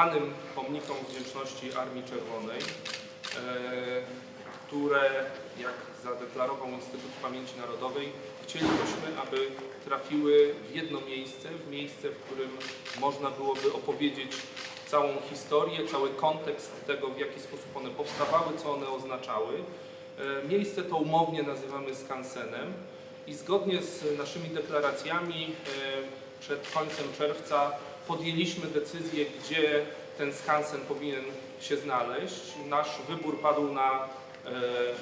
zwanym pomnikom wdzięczności Armii Czerwonej, e, które, jak zadeklarował Instytut Pamięci Narodowej, chcielibyśmy, aby trafiły w jedno miejsce, w miejsce, w którym można byłoby opowiedzieć całą historię, cały kontekst tego, w jaki sposób one powstawały, co one oznaczały. E, Miejsce to umownie nazywamy skansenem i zgodnie z naszymi deklaracjami e, przed końcem czerwca podjęliśmy decyzję, gdzie ten skansen powinien się znaleźć. Nasz wybór padł na e,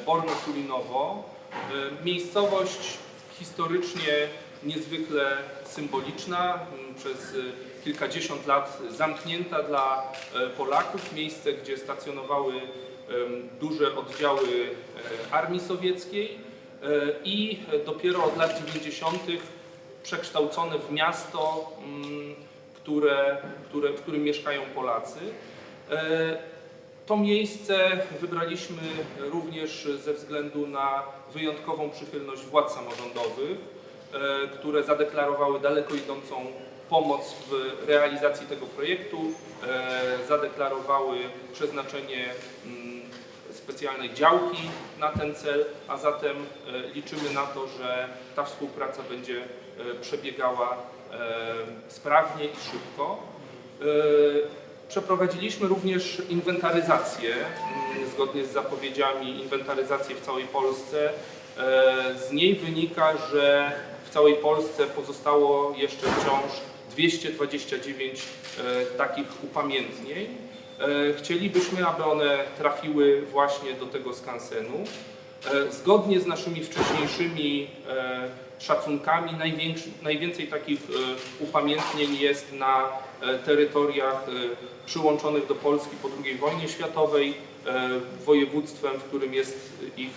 Borne Sulinowo. E, Miejscowość historycznie niezwykle symboliczna, przez e, kilkadziesiąt lat zamknięta dla Polaków, miejsce, gdzie stacjonowały duże oddziały armii sowieckiej i dopiero od lat 90. przekształcone w miasto, które, które, w którym mieszkają Polacy. E, To miejsce wybraliśmy również ze względu na wyjątkową przychylność władz samorządowych, e, które zadeklarowały daleko idącą pomoc w realizacji tego projektu, e, zadeklarowały przeznaczenie mm, specjalnej działki na ten cel, a zatem liczymy na to, że ta współpraca będzie przebiegała sprawnie i szybko. E, Przeprowadziliśmy również inwentaryzację, mm, zgodnie z zapowiedziami, inwentaryzację w całej Polsce. E, Z niej wynika, że w całej Polsce pozostało jeszcze wciąż 229 e, takich upamiętnień. E, Chcielibyśmy, aby one trafiły właśnie do tego skansenu. E, Zgodnie z naszymi wcześniejszymi e, szacunkami najwięcej takich e, upamiętnień jest na e, terytoriach e, przyłączonych do Polski po II wojnie światowej. Województwem, w którym jest ich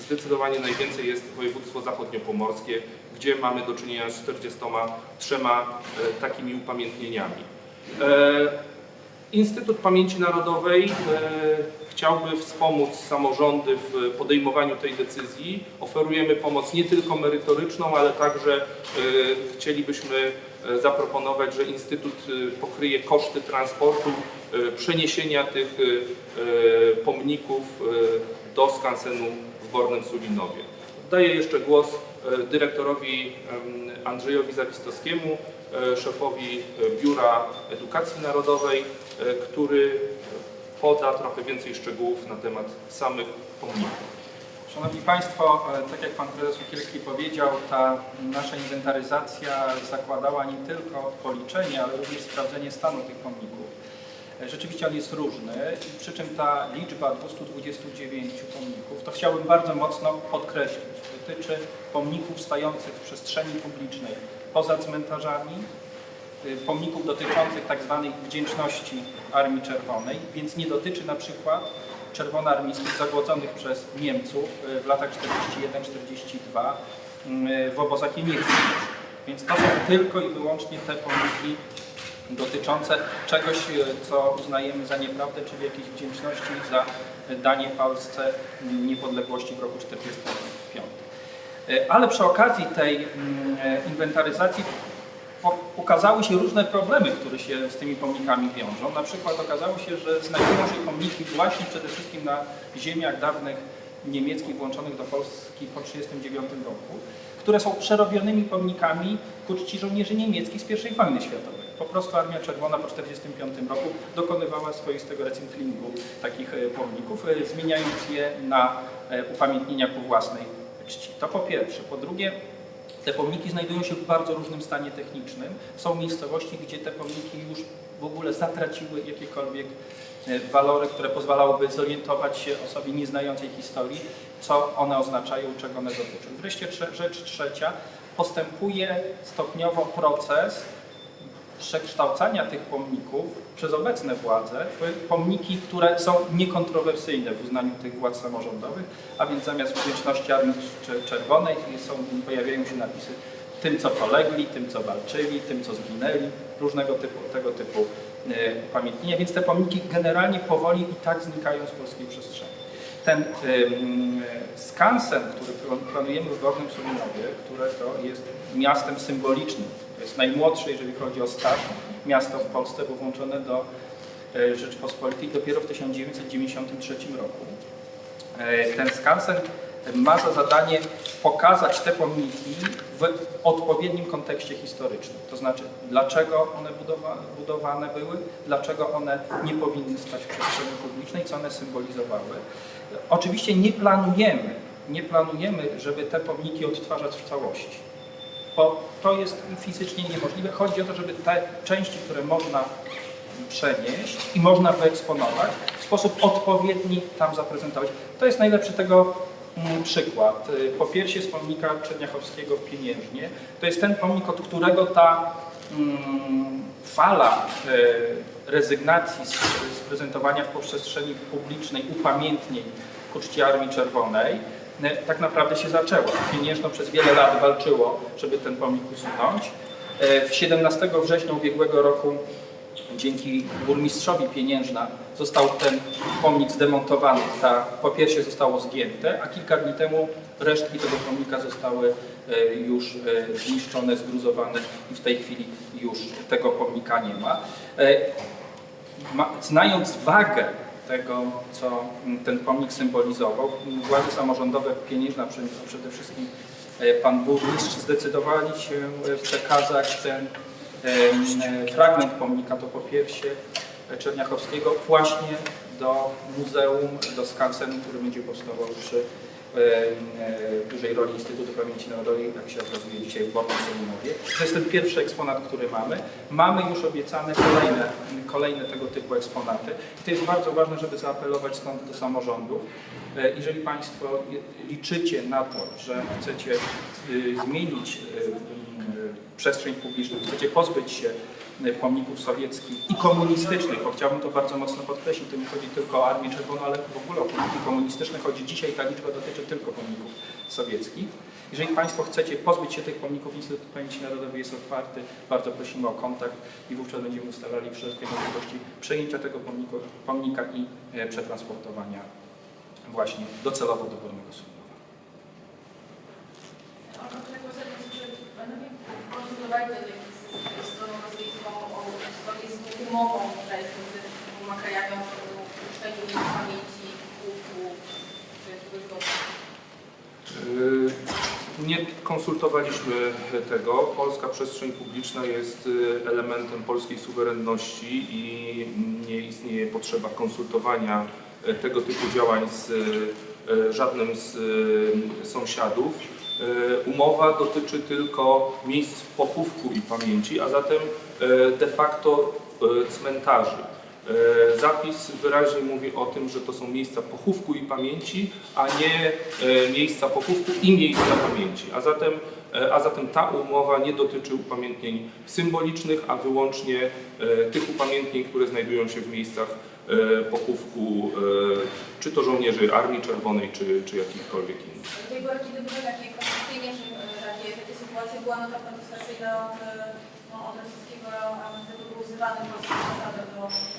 zdecydowanie najwięcej jest województwo zachodniopomorskie, gdzie mamy do czynienia z 43 e, takimi upamiętnieniami. Instytut Pamięci Narodowej e, chciałby wspomóc samorządy w podejmowaniu tej decyzji. Oferujemy pomoc nie tylko merytoryczną, ale także e, chcielibyśmy e, zaproponować, że Instytut pokryje koszty transportu, przeniesienia tych pomników do skansenu w Bornem Sulinowie. Daję jeszcze głos dyrektorowi Andrzejowi Zawistowskiemu, szefowi e, Biura Edukacji Narodowej, e, który poda trochę więcej szczegółów na temat samych pomników. Szanowni Państwo, e, tak jak Pan Prezes Ukielski powiedział, ta nasza inwentaryzacja zakładała nie tylko policzenie, ale również sprawdzenie stanu tych pomników. E, Rzeczywiście on jest różny, przy czym ta liczba 229 pomników, to chciałbym bardzo mocno podkreślić, dotyczy pomników stających w przestrzeni publicznej poza cmentarzami, y, pomników dotyczących tak zwanej wdzięczności Armii Czerwonej, więc nie dotyczy na przykład czerwonoarmijskich zagłodzonych przez Niemców y, w latach 41-42 y, w obozach niemieckich. Więc to są tylko i wyłącznie te pomniki dotyczące czegoś, co uznajemy za nieprawdę, czyli jakiejś wdzięczności za danie Polsce niepodległości w roku 1945. Y, Ale przy okazji tej mm, e, inwentaryzacji ukazały się różne problemy, które się z tymi pomnikami wiążą. Na przykład okazało się, że znajdują się pomniki właśnie przede wszystkim na ziemiach dawnych niemieckich włączonych do Polski po 1939 roku, które są przerobionymi pomnikami ku czci żołnierzy niemieckich z I wojny światowej. Po prostu Armia Czerwona po 1945 roku dokonywała swoistego recyklingu takich e, pomników, e, zmieniając je na e, upamiętnienia ku własnej To po pierwsze. Po drugie, te pomniki znajdują się w bardzo różnym stanie technicznym. Są miejscowości, gdzie te pomniki już w ogóle zatraciły jakiekolwiek e, walory, które pozwalałyby zorientować się osobie nieznającej historii, co one oznaczają, czego one dotyczą. Wreszcie rzecz trzecia, postępuje stopniowo proces przekształcania tych pomników przez obecne władze pomniki, które są niekontrowersyjne w uznaniu tych władz samorządowych, a więc zamiast wdzięczności Armii Czer- Czerwonej są, pojawiają się napisy tym, co polegli, tym, co walczyli, tym, co zginęli, różnego typu, tego typu e, upamiętnienia, więc te pomniki generalnie powoli i tak znikają z polskiej przestrzeni. Ten skansen, który plan- planujemy w Gornym Sulinowie, które to jest miastem symbolicznym To jest najmłodsze, jeżeli chodzi o staż, miasto w Polsce, bo włączone do e, Rzeczpospolitej dopiero w 1993 roku. E, Ten skansen ma za zadanie pokazać te pomniki w odpowiednim kontekście historycznym. To znaczy, dlaczego one budowa, budowane były, dlaczego one nie powinny stać w przestrzeni publicznej, co one symbolizowały. Oczywiście nie planujemy, nie planujemy, żeby te pomniki odtwarzać w całości bo to jest fizycznie niemożliwe. Chodzi o to, żeby te części, które można przenieść i można wyeksponować, w sposób odpowiedni tam zaprezentować. To jest najlepszy tego mm, przykład. Y, Popiersie z pomnika Czerniachowskiego w Pieniężnie. To jest ten pomnik, od którego ta mm, fala y, rezygnacji z, prezentowania w przestrzeni publicznej upamiętnień ku Armii Czerwonej tak naprawdę się zaczęła. Pieniężno przez wiele lat walczyło, żeby ten pomnik usunąć. Y, W 17 września ubiegłego roku dzięki burmistrzowi Pieniężna został ten pomnik zdemontowany, ta popiersie zostało zgięte, a kilka dni temu resztki tego pomnika zostały e, już e, zniszczone, zgruzowane i w tej chwili już tego pomnika nie. E, ma znając wagę tego, co ten pomnik symbolizował, władze samorządowe Pieniężna, przede- wszystkim e, pan burmistrz, zdecydowali się e, przekazać ten e, fragment pomnika to popiersie Czerniachowskiego właśnie do muzeum, do skansenu, który będzie powstawał przy dużej roli Instytutu Pamięci Narodowej, jak się okazuje dzisiaj w Bornym Solimowie. To jest ten pierwszy eksponat, który mamy. Mamy już obiecane kolejne, kolejne tego typu eksponaty. I to jest bardzo ważne, żeby zaapelować stąd do samorządów. E, Jeżeli Państwo liczycie na to, że chcecie zmienić przestrzeń publiczną, chcecie pozbyć się pomników sowieckich i komunistycznych, bo chciałbym to bardzo mocno podkreślić, to nie chodzi tylko o Armię Czerwoną, ale w ogóle o pomniki komunistyczne. Chodzi dzisiaj, ta liczba dotyczy tylko pomników sowieckich. Jeżeli Państwo chcecie pozbyć się tych pomników, Instytut Pamięci Narodowej jest otwarty, bardzo prosimy o kontakt i wówczas będziemy ustalali wszelkie możliwości przejęcia tego pomniku, pomnika i e, przetransportowania właśnie docelowo do Górnego Słowa. A propos tego zapisu, czy panowie konsultowali stroną rosyjską o zgodnie z umową, jest między dwoma krajami o uczczeniu pamięci, zgodne? Yy, Nie konsultowaliśmy tego. Polska przestrzeń publiczna jest y, elementem polskiej suwerenności i nie istnieje potrzeba konsultowania y, tego typu działań z y, żadnym z sąsiadów. Y, Umowa dotyczy tylko miejsc pochówku i pamięci, a zatem y, de facto y, cmentarzy. E, Zapis wyraźnie mówi o tym, że to są miejsca pochówku i pamięci, a nie e, miejsca pochówku i miejsca pamięci. A zatem, e, a zatem ta umowa nie dotyczy upamiętnień symbolicznych, a wyłącznie e, tych upamiętnień, które znajdują się w miejscach e, pochówku e, czy to żołnierzy Armii Czerwonej, czy, czy jakichkolwiek innych. Dotyczy takie że e, takie, sytuacje była e, no, od rosyjskiego amnestyku był wzywany polski do, do, do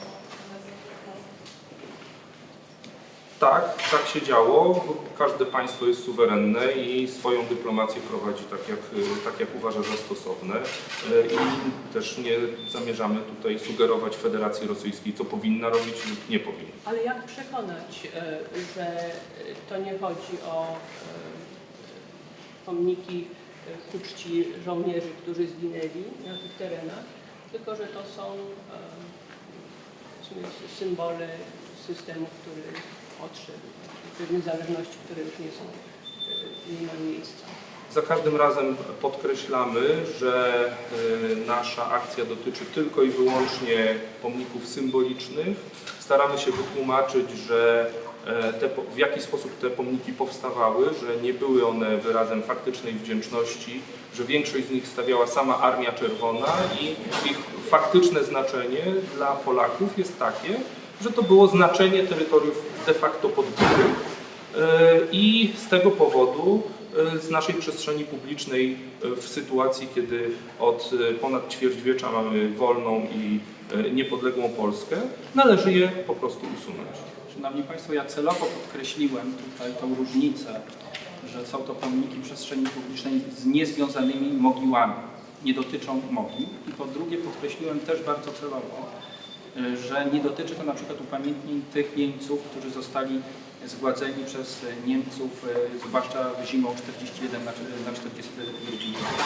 Tak, tak się działo. Każde państwo jest suwerenne i swoją dyplomację prowadzi tak, jak, tak, jak uważa za stosowne. E, I też nie zamierzamy tutaj sugerować Federacji Rosyjskiej, co powinna robić lub nie powinna. Ale jak przekonać, e, że to nie chodzi o e, pomniki ku czci żołnierzy, którzy zginęli na tych terenach, tylko że to są symbole systemu, który zależności, które już nie są, e, nie mają miejsca. Za każdym razem podkreślamy, że y, nasza akcja dotyczy tylko i wyłącznie pomników symbolicznych. Staramy się wytłumaczyć, że e, te, w jaki sposób te pomniki powstawały, że nie były one wyrazem faktycznej wdzięczności, że większość z nich stawiała sama Armia Czerwona i ich faktyczne znaczenie dla Polaków jest takie, że to było znaczenie terytoriów de facto podbitych. E, I z tego powodu e, z naszej przestrzeni publicznej e, w sytuacji, kiedy od ponad ćwierćwiecza mamy wolną i niepodległą Polskę, należy je po prostu usunąć. Szanowni Państwo, ja celowo podkreśliłem tutaj tą różnicę, że są to pomniki przestrzeni publicznej z niezwiązanymi mogiłami. nie dotyczą mogił i po drugie podkreśliłem też bardzo celowo, że nie dotyczy to na przykład upamiętnień tych jeńców, którzy zostali zgładzeni przez y, Niemców, y, zwłaszcza zimą 41 na na 42 rok.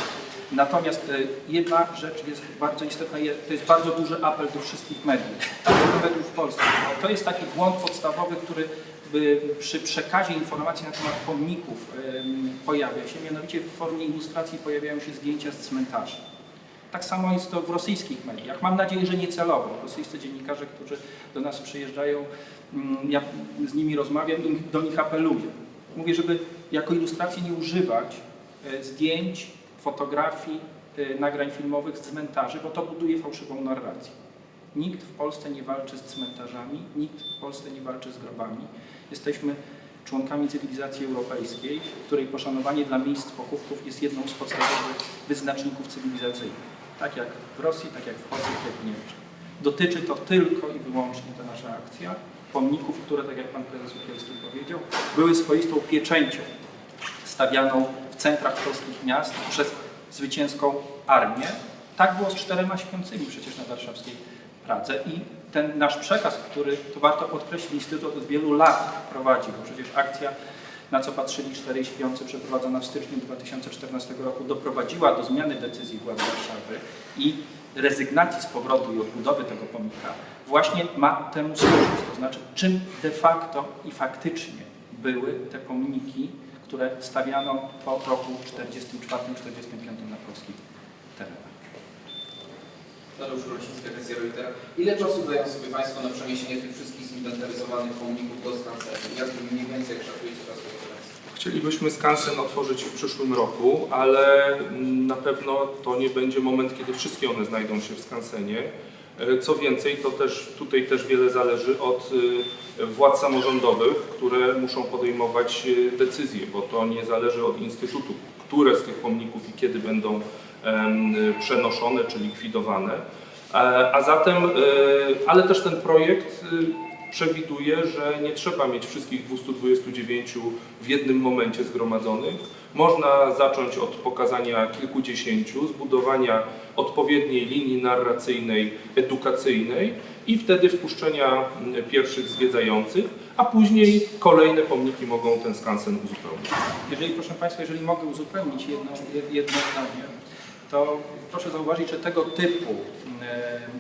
Natomiast y, jedna rzecz jest bardzo istotna, to jest bardzo duży apel do wszystkich mediów, także do mediów w Polsce. To jest taki błąd podstawowy, który przy przekazie informacji na temat pomników pojawia się, mianowicie w formie ilustracji pojawiają się zdjęcia z cmentarzy. Tak samo jest to w rosyjskich mediach. Mam nadzieję, że niecelowo. Rosyjscy dziennikarze, którzy do nas przyjeżdżają, mm, ja z nimi rozmawiam i do nich apeluję. Mówię, żeby jako ilustracji nie używać e, zdjęć, fotografii, e, nagrań filmowych z cmentarzy, bo to buduje fałszywą narrację. Nikt w Polsce nie walczy z cmentarzami, nikt w Polsce nie walczy z grobami. Jesteśmy członkami cywilizacji europejskiej, której poszanowanie dla miejsc pochówków jest jedną z podstawowych wyznaczników cywilizacyjnych. Tak jak w Rosji, tak jak w Polsce, tak jak w Niemczech. Dotyczy to tylko i wyłącznie ta nasza akcja pomników, które, tak jak pan prezes Ukielski powiedział, były swoistą pieczęcią stawianą w centrach polskich miast przez zwycięską armię. Tak było z czterema śpiącymi przecież na warszawskiej Pradze i ten nasz przekaz, który, to warto podkreślić, Instytut od wielu lat prowadzi, bo przecież akcja na co patrzyli cztery śpiący przeprowadzona w styczniu 2014 roku doprowadziła do zmiany decyzji władz Warszawy i rezygnacji z powrotu i odbudowy tego pomnika właśnie ma temu służyć. To znaczy, czym de facto i faktycznie były te pomniki, które stawiano po roku 44-45 na polskich terenach. Tadeusz Rosiński, Agencja Reutera. Ile czasu dają sobie Państwo na przeniesienie tych wszystkich zinwentaryzowanych pomników do skansenu? Jak mniej więcej szacujecie operacji? Chcielibyśmy skansen otworzyć w przyszłym roku, ale na pewno to nie będzie moment, kiedy wszystkie one znajdą się w skansenie. E, Co więcej, to też tutaj też wiele zależy od y, władz samorządowych, które muszą podejmować y, decyzje, bo to nie zależy od Instytutu, które z tych pomników i kiedy będą przenoszone czy likwidowane. E, A zatem, e, ale też ten projekt przewiduje, że nie trzeba mieć wszystkich 229 w jednym momencie zgromadzonych. Można zacząć od pokazania kilkudziesięciu, zbudowania odpowiedniej linii narracyjnej, edukacyjnej i wtedy wpuszczenia mm, pierwszych zwiedzających, a później kolejne pomniki mogą ten skansen uzupełnić. Jeżeli, proszę Państwa, jeżeli mogę uzupełnić jedno, jedno zdanie, to proszę zauważyć, że tego typu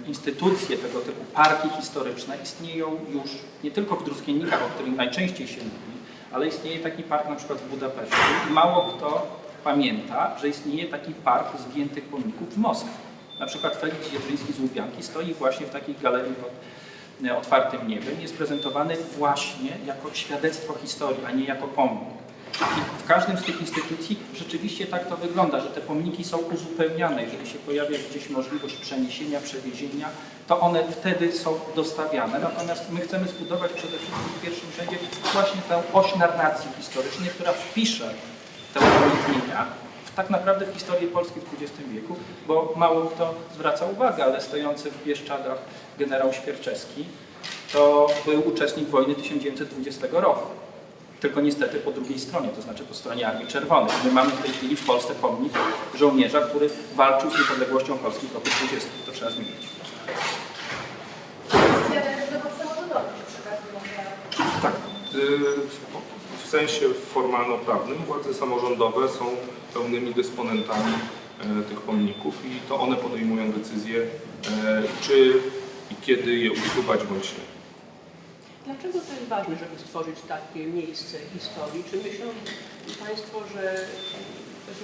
instytucje, tego typu parki historyczne istnieją już nie tylko w Druskiennikach, o którym najczęściej się mówi, ale istnieje taki park na przykład w Budapeszcie i mało kto pamięta, że istnieje taki park zgiętych pomników w Moskwie. Na przykład Felix Jedryński z Łubianki stoi właśnie w takiej galerii pod e, otwartym niebem. Jest prezentowany właśnie jako świadectwo historii, a nie jako pomnik. W każdym z tych instytucji rzeczywiście tak to wygląda, że te pomniki są uzupełniane. Jeżeli się pojawia gdzieś możliwość przeniesienia, przewiezienia, to one wtedy są dostawiane. Natomiast my chcemy zbudować przede wszystkim w pierwszym rzędzie właśnie tę oś narracji historycznej, która wpisze te upamiętnienia tak naprawdę w historię Polski w XX wieku, bo mało kto zwraca uwagę, ale stojący w Bieszczadach generał Świerczewski to był uczestnik wojny 1920 roku tylko niestety po drugiej stronie, to znaczy po stronie Armii Czerwonej. My mamy w tej chwili w Polsce pomnik żołnierza, który walczył z niepodległością Polski w roku 20. To trzeba zmienić. Tak, y, w- w sensie formalno-prawnym władze samorządowe są pełnymi dysponentami e, tych pomników i to one podejmują decyzję, e, czy i kiedy je usuwać bądź nie. Dlaczego to jest ważne, żeby stworzyć takie miejsce historii? Czy myślą Państwo, że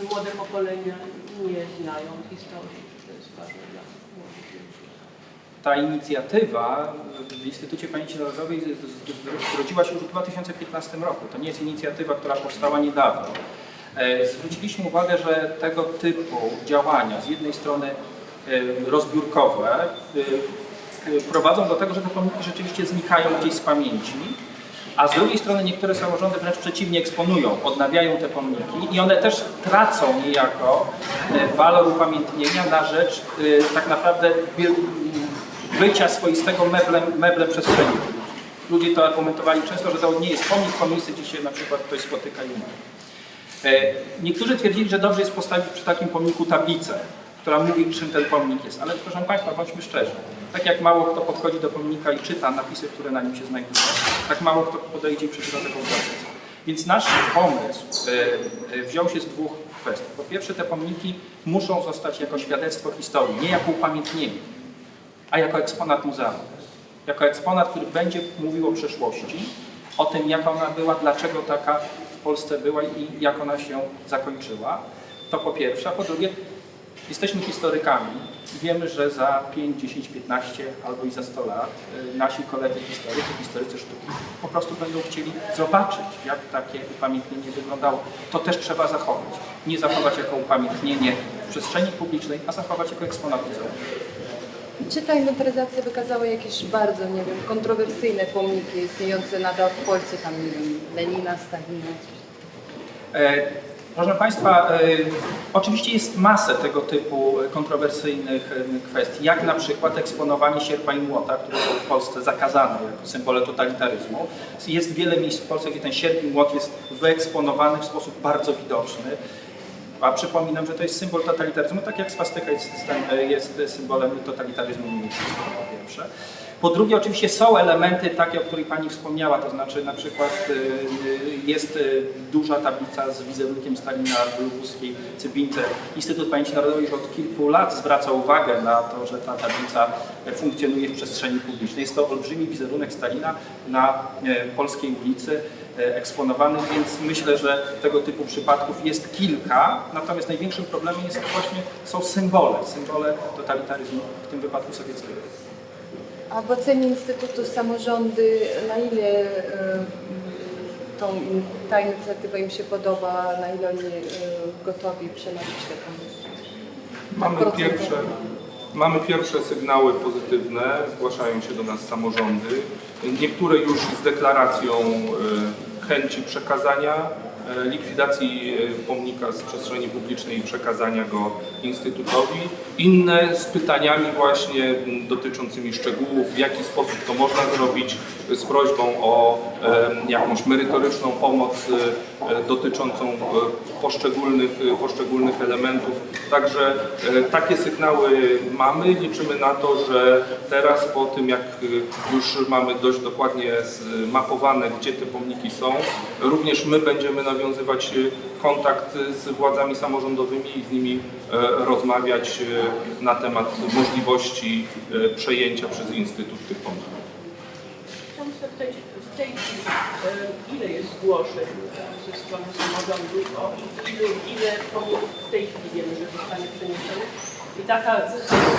młode pokolenia nie znają historii? Czy to jest ważne dla młodych ludzi? Ta inicjatywa w Instytucie Pamięci Narodowej zrodziła się już w 2015 roku. To nie jest inicjatywa, która powstała niedawno. E, Zwróciliśmy uwagę, że tego typu działania, z jednej strony e, rozbiórkowe, e, prowadzą do tego, że te pomniki rzeczywiście znikają gdzieś z pamięci, a z drugiej strony niektóre samorządy wręcz przeciwnie eksponują, odnawiają te pomniki i one też tracą niejako e, walor upamiętnienia na rzecz e, tak naprawdę bycia swoistego meblem, meblem przestrzeni. Ludzie to argumentowali często, że to nie jest pomnik, miejsce, gdzie się na przykład ktoś spotyka i umiera. E, Niektórzy twierdzili, że dobrze jest postawić przy takim pomniku tablicę, która mówi, czym ten pomnik jest. Ale proszę Państwa, bądźmy szczerzy. Tak jak mało kto podchodzi do pomnika i czyta napisy, które na nim się znajdują, tak mało kto podejdzie i przeczyta taką tablicę. Więc nasz pomysł e, e, wziął się z dwóch kwestii. Po pierwsze, te pomniki muszą zostać jako świadectwo historii, nie jako upamiętnienie, a jako eksponat muzeum. Jako eksponat, który będzie mówił o przeszłości, o tym, jak ona była, dlaczego taka w Polsce była i jak ona się zakończyła. To po pierwsze. A po drugie, jesteśmy historykami wiemy, że za 5, 10, 15 albo i za 100 lat y, nasi koledzy historycy, historycy sztuki po prostu będą chcieli zobaczyć, jak takie upamiętnienie wyglądało. To też trzeba zachować. Nie zachować jako upamiętnienie w przestrzeni publicznej, a zachować jako eksponat muzeum. Czy ta inwentaryzacja wykazała jakieś bardzo, nie wiem, kontrowersyjne pomniki istniejące nadal w Polsce, tam, nie wiem, Lenina, Stalina, E, Proszę Państwa, e, oczywiście jest masę tego typu kontrowersyjnych e, kwestii, jak na przykład eksponowanie sierpa i młota, które są w Polsce zakazane jako symbole totalitaryzmu. Jest wiele miejsc w Polsce, gdzie ten sierp i młot jest wyeksponowany w sposób bardzo widoczny. A przypominam, że to jest symbol totalitaryzmu, tak jak swastyka jest, jest symbolem totalitaryzmu niemieckiego, po pierwsze. Po drugie, oczywiście są elementy takie, o których Pani wspomniała, to znaczy na przykład y, y, jest y, duża tablica z wizerunkiem Stalina w lubuskiej Cybince. Instytut Pamięci Narodowej już od kilku lat zwraca uwagę na to, że ta tablica funkcjonuje w przestrzeni publicznej. Jest to olbrzymi wizerunek Stalina na e, polskiej ulicy e, eksponowany, więc myślę, że tego typu przypadków jest kilka, natomiast największym problemem jest właśnie są symbole, symbole totalitaryzmu, w tym wypadku sowieckiego. A w ocenie Instytutu Samorządy, na ile e, tą, ta inicjatywa im się podoba, na ile oni e, gotowi przenosić pomysły? Mamy pierwsze, mamy pierwsze sygnały pozytywne, zgłaszają się do nas samorządy. Niektóre już z deklaracją e, chęci przekazania likwidacji e, pomnika z przestrzeni publicznej i przekazania go Instytutowi. Inne z pytaniami właśnie dotyczącymi szczegółów, w jaki sposób to można zrobić, z prośbą o e, jakąś merytoryczną pomoc e, dotyczącą e, poszczególnych, e, poszczególnych elementów. Także e, takie sygnały mamy. Liczymy na to, że teraz po tym jak e, już mamy dość dokładnie zmapowane, gdzie te pomniki są, również my będziemy nawiązywać e, kontakt z władzami samorządowymi i z nimi e, rozmawiać na temat możliwości e, przejęcia przez Instytut tych pomników. W tej chwili, ile jest zgłoszeń o ile, w tej chwili wiemy, że zostanie przeniesionych? I taka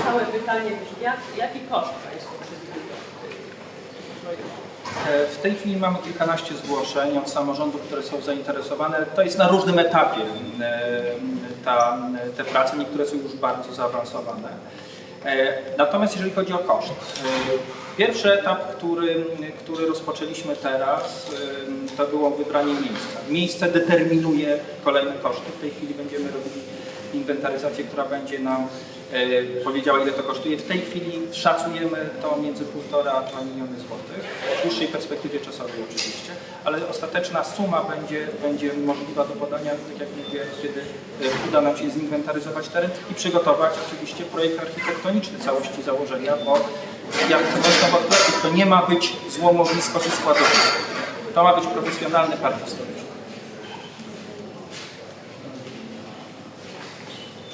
stałe pytanie, jak, jaki koszt Państwo przewidują W tej chwili mamy kilkanaście zgłoszeń od samorządów, które są zainteresowane. To jest na różnym etapie e, ta, te prace, niektóre są już bardzo zaawansowane. E, Natomiast jeżeli chodzi o koszt, e, pierwszy etap, który, który rozpoczęliśmy teraz, to było wybranie miejsca. Miejsce determinuje kolejne koszty. W tej chwili będziemy robili inwentaryzację, która będzie nam powiedziała, ile to kosztuje. W tej chwili szacujemy to między 1,5 a 2 miliony złotych, w dłuższej perspektywie czasowej oczywiście, ale ostateczna suma będzie, będzie możliwa do podania, tak jak mówię, kiedy e, uda nam się zinwentaryzować teren i przygotować oczywiście projekt architektoniczny całości założenia, bo jak podkreślić, to nie ma być złomowisko czy składowisko. To ma być profesjonalny park historyczny.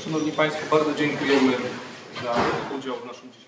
Szanowni Państwo, bardzo dziękujemy za udział w naszym dzisiejszym